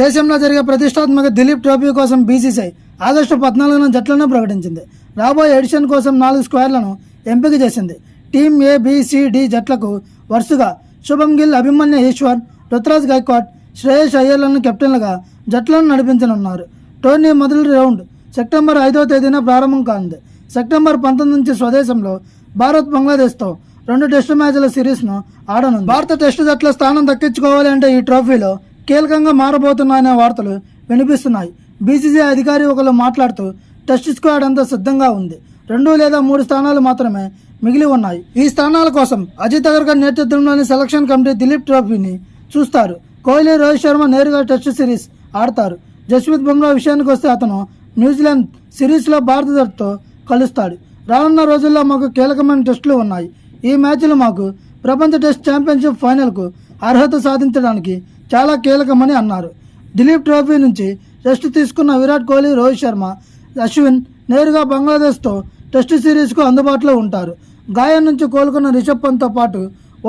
దేశంలో జరిగే ప్రతిష్టాత్మక దిలీప్ ట్రోఫీ కోసం బీసీసీఐ ఆగస్టు పద్నాలుగున జట్లను ప్రకటించింది. రాబోయే ఎడిషన్ కోసం నాలుగు స్క్వేర్లను ఎంపిక చేసింది. టీం ఏబిసిడి జట్లకు వరుసగా శుభం గిల్ అభిమన్య ఈశ్వర్ రుతురాజ్ గైక్వాడ్ శ్రేయస్ అయ్యర్లను కెప్టెన్లుగా జట్లను నడిపించనున్నారు. టోర్నీ మొదటి రౌండ్ సెప్టెంబర్ ఐదో తేదీన ప్రారంభం కానుంది. సెప్టెంబర్ పంతొమ్మిది నుంచి స్వదేశంలో భారత్ బంగ్లాదేశ్తో రెండు టెస్టు మ్యాచ్ల సిరీస్ను ఆడనుంది. భారత టెస్టు జట్ల స్థానం దక్కించుకోవాలి అంటే ఈ ట్రోఫీలో కీలకంగా మారబోతున్నాయనే వార్తలు వినిపిస్తున్నాయి. బీసీసీ అధికారి ఒకరు మాట్లాడుతూ టెస్ట్ స్క్వాడ్ అంతా సిద్ధంగా ఉంది. రెండు లేదా మూడు స్థానాలు మాత్రమే మిగిలి ఉన్నాయి. ఈ స్థానాల కోసం అజిత్ అగర్కర్ నేతృత్వంలోని సెలక్షన్ కమిటీ దిలీప్ ట్రోఫీని చూస్తారు. కోహ్లీ రోహిత్ శర్మ నేరుగా టెస్ట్ సిరీస్ ఆడతారు. జస్ప్రీత్ బుమ్రా విషయానికి వస్తే అతను న్యూజిలాండ్ సిరీస్లో భారత జట్టుతో కలుస్తాడు. రానున్న రోజుల్లో మాకు కీలకమైన టెస్టులు ఉన్నాయి. ఈ మ్యాచ్లు మాకు ప్రపంచ టెస్ట్ ఛాంపియన్షిప్ ఫైనల్కు అర్హత సాధించడానికి చాలా కీలకమని అన్నారు. దిలీప్ ట్రోఫీ నుంచి టెస్ట్ తీసుకున్న విరాట్ కోహ్లీ రోహిత్ శర్మ అశ్విన్ నేరుగా బంగ్లాదేశ్తో టెస్ట్ సిరీస్కు అందుబాటులో ఉంటారు. గాయం నుంచి కోలుకున్న రిషబ్ పంత్తో పాటు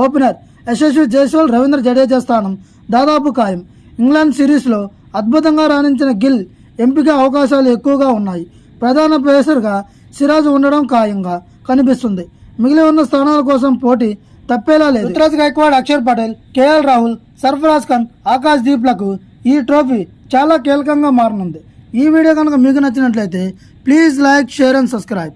ఓపెనర్ యశస్వి జైస్వాల్ రవీంద్ర జడేజా స్థానం దాదాపు ఖాయం. ఇంగ్లాండ్ సిరీస్లో అద్భుతంగా రాణించిన గిల్ ఎంపిక అవకాశాలు ఎక్కువగా ఉన్నాయి. ప్రధాన పేసర్గా సిరాజ్ ఉండడం ఖాయంగా కనిపిస్తుంది. మిగిలి ఉన్న స్థానాల కోసం పోటీ తప్పేలా లేదు. రుతురాజ్ గైక్వాడ్ అక్షర్ పటేల్ కేఎల్ రాహుల్ సర్ఫరాజ్ ఖాన్ ఆకాష్ దీప్లకు ఈ ట్రోఫీ చాలా కీలకంగా మారనుంది. ఈ వీడియో కనుక మీకు నచ్చినట్లయితే please like share and subscribe.